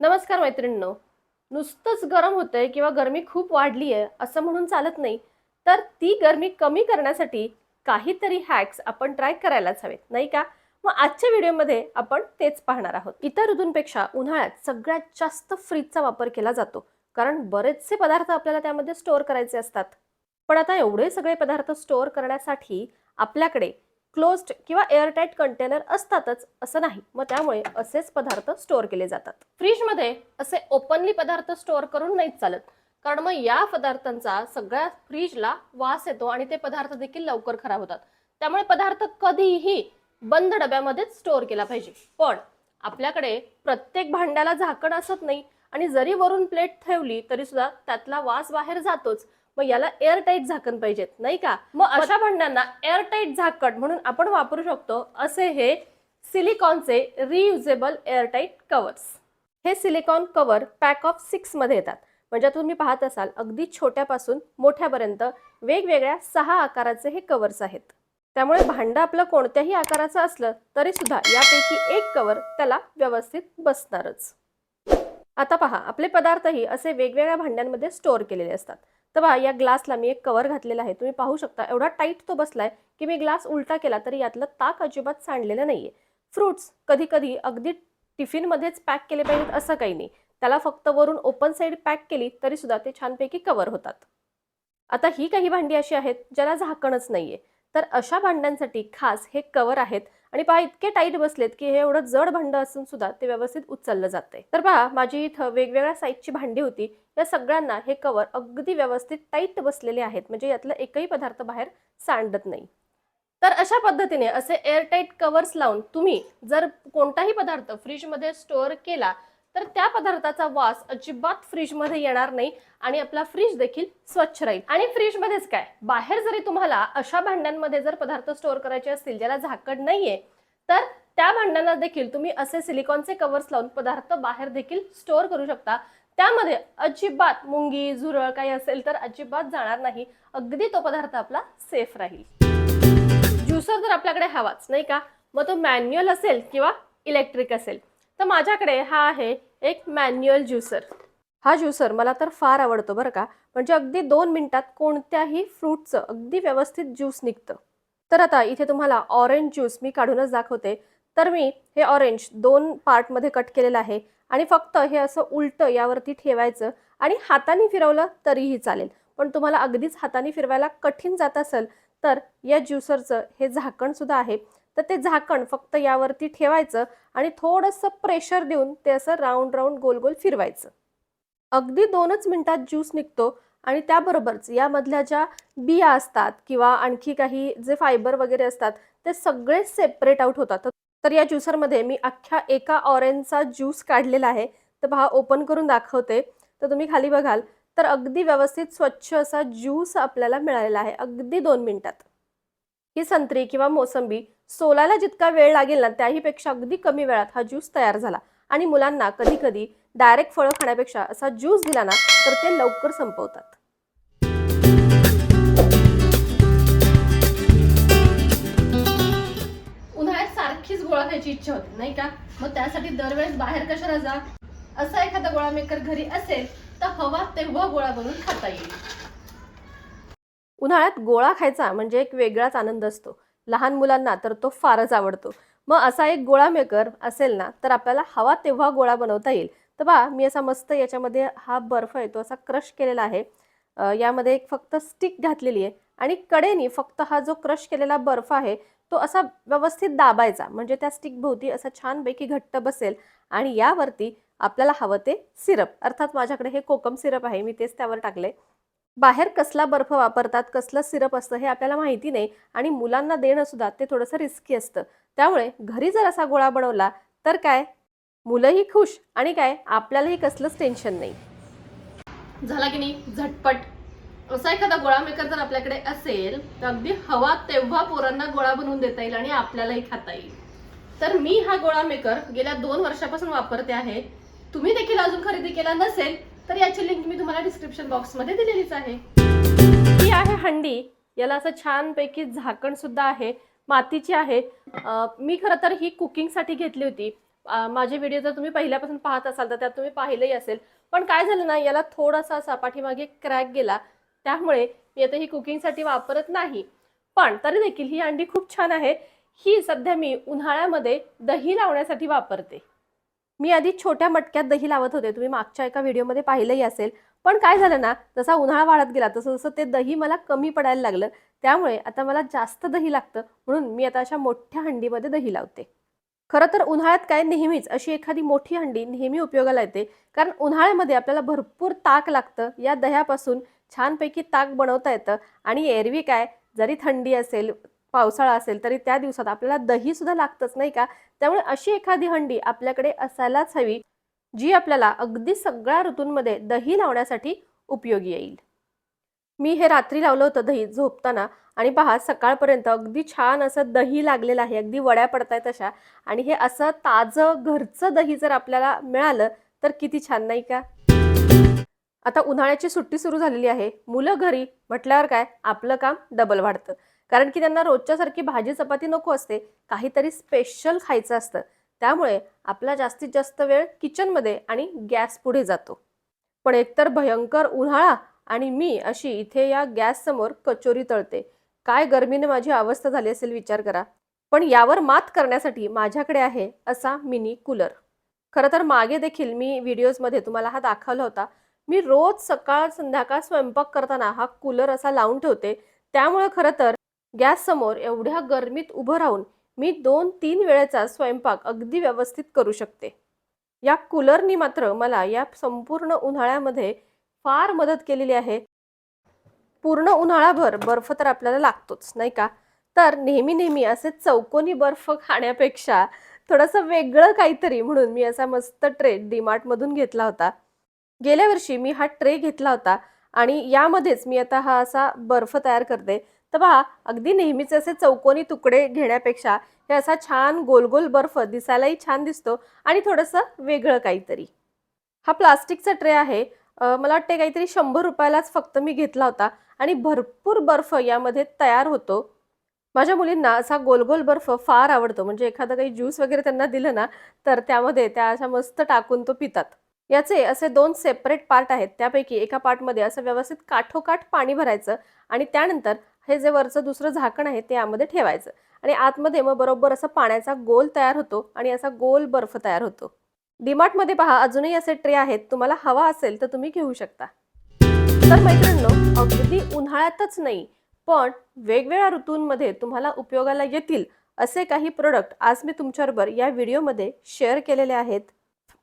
नमस्कार मैत्रिणींनो. नुसतंच गरम होतंय किंवा गरमी खूप वाढली आहे असं म्हणून चालत नाही. तर ती गरमी कमी करण्यासाठी काहीतरी हॅक्स आपण ट्राय करायलाच हवेत नाही का? मग आजच्या व्हिडिओमध्ये आपण तेच पाहणार आहोत. इतर ऋतूंपेक्षा उन्हाळ्यात सगळ्यात जास्त फ्रीजचा वापर केला जातो. कारण बरेचसे पदार्थ आपल्याला त्यामध्ये स्टोअर करायचे असतात. पण आता एवढे सगळे पदार्थ स्टोअर करण्यासाठी आपल्याकडे क्लोज्ड किंवा एअरटाईट कंटेनर असतातच असं नाही. मग त्यामुळे असेच पदार्थ स्टोअर केले जातात. फ्रीजमध्ये असे ओपनली पदार्थ स्टोअर करून नाहीच चालत. कारण मग या पदार्थांचा सगळ्या फ्रीजला वास येतो आणि ते पदार्थ देखील लवकर खराब होतात. त्यामुळे पदार्थ कधीही बंद डब्यामध्येच स्टोअर केला पाहिजे. पण आपल्याकडे प्रत्येक भांड्याला झाकण असत नाही आणि जरी वरून प्लेट ठेवली तरी सुद्धा त्यातला वास बाहेर जातोच. मग याला एअरटाईट झाकण पाहिजेत नाही का? मग अशा भांड्यांना एअरटाईट झाकण म्हणून आपण वापरू शकतो असे हे सिलिकॉनचे रियुजेबल एअरटाईट कवर्स हे सिलिकॉन कवर पॅक ऑफ सिक्समध्ये येतात. म्हणजे तुम्ही पाहत असाल अगदी छोट्यापासून मोठ्यापर्यंत वेगवेगळ्या सहा आकाराचे हे कवर्स आहेत. त्यामुळे भांडं आपलं कोणत्याही आकाराचं असलं तरी सुद्धा यापैकी एक कवर त्याला व्यवस्थित बसणारच. आता पहा आपले पदार्थही असे वेगवेगळ्या भांड्यांमध्ये स्टोअर केलेले असतात. तर पहा या ग्लासला मी एक कवर घातलेला आहे. तुम्ही पाहू शकता एवढा टाईट तो बसलाय की मी ग्लास उलटा केला तरी यातलं ताक अजिबात सांडलेलं नाहीये. फ्रुट्स कधी कधी अगदी टिफिनमध्येच पॅक केले पाहिजेत असं काही नाही. त्याला फक्त वरून ओपन साईड पॅक केली तरी सुद्धा ते छानपैकी कवर होतात. आता ही काही भांडी अशी आहेत ज्याला झाकणच नाहीये. तर अशा भांड्यांसाठी खास हे कवर आहेत आणि पहा इतके टाईट बसलेत की हे एवढं जड भांडं असून सुद्धा ते व्यवस्थित उचललं जाते तर पहा माझी इथं वेगवेगळ्या साईजची भांडी होती. या सगळ्यांना हे कवर अगदी व्यवस्थित टाईट बसलेले आहेत. म्हणजे यातला एकही पदार्थ बाहेर सांडत नाही. तर अशा पद्धतीने असे एअरटाईट कवर्स लावून तुम्ही जर कोणताही पदार्थ फ्रीजमध्ये स्टोअर केला तर त्या पदार्थाचा वास अजिबात फ्रीजमध्ये येणार नाही आणि आपला फ्रीज देखील स्वच्छ राहील. आणि फ्रीजमध्येच काय? बाहेर जरी तुम्हाला अशा भांड्यांमध्ये जर पदार्थ स्टोअर करायचे असतील ज्याला झाकड नाहीये तर त्या भांड्यांना देखील तुम्ही असे सिलिकॉनचे कवर्स लावून पदार्थ बाहेर देखील स्टोअर करू शकता. त्यामध्ये अजिबात मुंगी झुरळ काही असेल तर अजिबात जाणार नाही. अगदी तो पदार्थ आपला सेफ राहील. ज्युसर जर आपल्याकडे हवाच नाही का? मग तो मॅन्युअल असेल किंवा इलेक्ट्रिक असेल. तर माझ्याकडे हा आहे एक मॅन्युअल ज्युसर. हा ज्युसर मला तर फार आवडतो बरं का म्हणजे अगदी दोन मिनिटात कोणत्याही फ्रूटचं अगदी व्यवस्थित ज्यूस निघतं. तर आता इथे तुम्हाला ऑरेंज ज्यूस मी काढूनच दाखवते. तर मी हे ऑरेंज दोन पार्टमध्ये कट केलेलं आहे आणि फक्त हे असं उलटं यावरती ठेवायचं आणि हाताने फिरवलं तरीही चालेल. पण तुम्हाला अगदीच हाताने फिरवायला कठीण जात असेल तर या ज्युसरचं हे झाकणसुद्धा आहे. तर ते झाकण फक्त यावरती ठेवायचं आणि थोडंसं प्रेशर देऊन ते असं राऊंड राऊंड गोल गोल फिरवायचं. अगदी दोनच मिनिटात ज्यूस निघतो आणि त्याबरोबरच यामधल्या ज्या बिया असतात किंवा आणखी काही जे फायबर वगैरे असतात ते सगळे सेपरेट आउट होतात. तर या ज्युसरमध्ये मी अख्ख्या एका ऑरेंजचा ज्यूस काढलेला आहे. तर पहा ओपन करून दाखवते. तर तुम्ही खाली बघाल. तर अगदी व्यवस्थित स्वच्छ असा ज्यूस आपल्याला मिळालेला आहे. अगदी दोन मिनिटात. ही संत्री किंवा मोसंबी सोलायला जितका वेळ लागेल ना त्याहीपेक्षा अगदी कमी वेळात हा ज्यूस तयार झाला. आणि मुलांना कधी कधी डायरेक्ट फळं खाण्यापेक्षा असा ज्यूस दिला ना तर ते लवकर संपवतात. उन्हाळ्यात सारखीच गोळा खायची इच्छा होती नाही का? मग त्यासाठी दरवेळेस बाहेर कशाला जा? असा एखादा गोळा मेकर घरी असेल तर हवा तेव्हा गोळा बनवून खाता येईल. उन्हाळ्यात गोळा खायचा म्हणजे एक वेगळाच आनंद असतो. लहान मुलांना तर तो फारच आवडतो. मग असा एक गोळा मेकर असेल ना तर आपल्याला हवा तेव्हा गोळा बनवता येईल. तर बा मी असा मस्त याच्यामध्ये हा बर्फ आहे तो असा क्रश केलेला आहे. यामध्ये एक फक्त स्टिक घातलेली आहे आणि कडेनी फक्त हा जो क्रश केलेला बर्फ आहे तो असा व्यवस्थित दाबायचा. म्हणजे त्या स्टिक भोवती असा छानपैकी घट्ट बसेल आणि यावरती आपल्याला हवं ते सिरप. अर्थात माझ्याकडे हे कोकम सिरप आहे मी तेच त्यावर टाकले बाहेर कसला बर्फ वापरतात कसलं सिरप असतं हे आपल्याला माहिती नाही आणि मुलांना देणं सुद्धा ते थोडंसं रिस्की असतं. त्यामुळे घरी जर असा गोळा बनवला तर काय? मुलंही खुश आणि काय? आपल्यालाही कसलंच टेन्शन नाही. झाला की नाही? झटपट. असा एखादा गोळा मेकर जर आपल्याकडे असेल तर अगदी हवा तेव्हा पोरांना गोळा बनवून देता येईल आणि आपल्यालाही खाता येईल. तर मी हा गोळा मेकर गेल्या दोन वर्षापासून वापरते आहे. तुम्ही देखील अजून खरेदी केला नसेल तर याची लिंक मी तुम्हाला डिस्क्रिप्शन बॉक्समध्ये दिलेलीच आहे. ही आहे हंडी. याला असं छानपैकी झाकण सुद्धा आहे. मातीची आहे. मी खरं तर ही कुकिंगसाठी घेतली होती. माझे व्हिडिओ जर तुम्ही पहिल्यापासून पाहत असाल तर त्यात तुम्ही पाहिलंही असेल. पण काय झालं ना याला थोडासा असा पाठीमागे क्रॅक गेला. त्यामुळे मी आता ही कुकिंगसाठी वापरत नाही. पण तरी देखील ही अंडी खूप छान आहे. ही सध्या मी उन्हाळ्यामध्ये दही लावण्यासाठी वापरते. मी आधी छोट्या मटक्यात दही लावत होते. तुम्ही मागच्या एका व्हिडिओमध्ये पाहिलंही असेल. पण काय झालं ना जसा उन्हाळा वाढत गेला तसं जसं ते दही मला कमी पडायला लागलं त्यामुळे आता मला जास्त दही लागतं म्हणून मी आता अशा मोठ्या हंडीमध्ये दही लावते. खरं तर उन्हाळ्यात काय नेहमीच अशी एखादी मोठी हंडी नेहमी उपयोगाला येते. कारण उन्हाळ्यामध्ये आपल्याला भरपूर ताक लागतं. या दह्यापासून छानपैकी ताक बनवता येतं. आणि एरवी काय जरी थंडी असेल पावसाळा असेल तरी त्या दिवसात आपल्याला दही सुद्धा लागतंच नाही का? त्यामुळे अशी एखादी हंडी आपल्याकडे असायलाच हवी जी आपल्याला अगदी सगळ्या ऋतूंमध्ये दही लावण्यासाठी उपयोगी येईल. मी हे रात्री लावलं होतं दही झोपताना आणि पहा सकाळपर्यंत अगदी छान असं दही लागलेलं आहे अगदी वड्या पडतायत अशा आणि हे असं ताजं घरचं दही जर आपल्याला मिळालं तर किती छान नाही का? आता उन्हाळ्याची सुट्टी सुरू झालेली आहे. मुलं घरी म्हटल्यावर काय? आपलं काम डबल वाढतं. कारण की त्यांना रोजच्यासारखी भाजी चपाती नको असते. काहीतरी स्पेशल खायचं असतं. त्यामुळे आपला जास्तीत जास्त वेळ किचनमध्ये आणि गॅस पुढे जातो. पण एकतर भयंकर उन्हाळा आणि मी अशी इथे या गॅससमोर कचोरी तळते. काय गरमीने माझी अवस्था झाली असेल विचार करा. पण यावर मात करण्यासाठी माझ्याकडे आहे असा मिनी कूलर खरं तर मागे देखील मी व्हिडिओजमध्ये तुम्हाला हा दाखवला होता. मी रोज सकाळ संध्याकाळ स्वयंपाक करताना हा कूलर असा लावून ठेवते. त्यामुळे खरं तर गॅससमोर एवढ्या गरमीत उभं राहून मी दोन तीन वेळेचा स्वयंपाक अगदी व्यवस्थित करू शकते. या कूलरनी मात्र मला या संपूर्ण उन्हाळ्यामध्ये फार मदत केलेली आहे. पूर्ण उन्हाळाभर बर्फ तर आपल्याला लागतोच नाही का? तर नेहमी नेहमी असे चौकोनी बर्फ खाण्यापेक्षा थोडंसं वेगळं काहीतरी म्हणून मी असा मस्त ट्रे डीमार्टमधून घेतला होता. गेल्या वर्षी मी हा ट्रे घेतला होता आणि यामध्येच मी आता हा असा बर्फ तयार करते. तर पहा अगदी नेहमीच असे चौकोनी तुकडे घेण्यापेक्षा हे असा छान गोल गोल बर्फ दिसायलाही छान दिसतो आणि थोडंसं वेगळं काहीतरी. हा प्लास्टिकचा ट्रे आहे. मला वाटते काहीतरी शंभर रुपयालाच फक्त मी घेतला होता आणि भरपूर बर्फ यामध्ये तयार होतो. माझ्या मुलींना असा गोल गोल बर्फ फार आवडतो. म्हणजे एखादं काही ज्यूस वगैरे त्यांना दिलं ना तर त्यामध्ये त्या अशा मस्त टाकून तो पितात. याचे असे दोन सेपरेट पार्ट आहेत. त्यापैकी एका पार्टमध्ये असं व्यवस्थित काठोकाठ पाणी भरायचं आणि त्यानंतर हे जे वरचं दुसरं झाकण आहे ते यामध्ये ठेवायचं. आणि आतमध्ये मग बरोबर असा पाण्याचा गोल तयार होतो आणि असा गोल बर्फ तयार होतो. डीमार्टमध्ये पहा अजूनही असे ट्रे आहेत. तुम्हाला हवा असेल तर तुम्ही घेऊ शकता. तर मैत्रिणींनो अगदी उन्हाळ्यातच नाही पण वेगवेगळ्या ऋतूंमध्ये तुम्हाला उपयोगाला येतील असे काही प्रोडक्ट आज मी तुमच्याबरोबर या व्हिडिओमध्ये शेअर केलेले आहेत.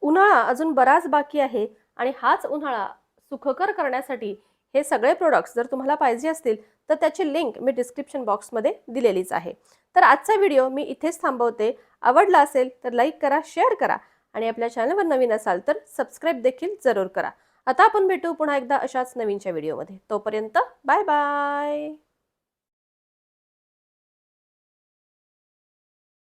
उन्हाळा अजून बराच बाकी आहे आणि हाच उन्हाळा सुखकर करण्यासाठी हे सगळे प्रोडक्ट्स जर तुम्हाला पाहिजे असतील तर त्याची लिंक मी डिस्क्रिप्शन बॉक्समध्ये दिलेलीच आहे. तर आजचा व्हिडिओ मी इथेच थांबवते. आवडला असेल तर लाईक करा शेअर करा आणि आपल्या चॅनलवर नवीन असाल तर सबस्क्राईब देखील जरूर करा. आता आपण भेटू पुन्हा एकदा अशाच नवीनच्या व्हिडिओमध्ये तोपर्यंत बाय बाय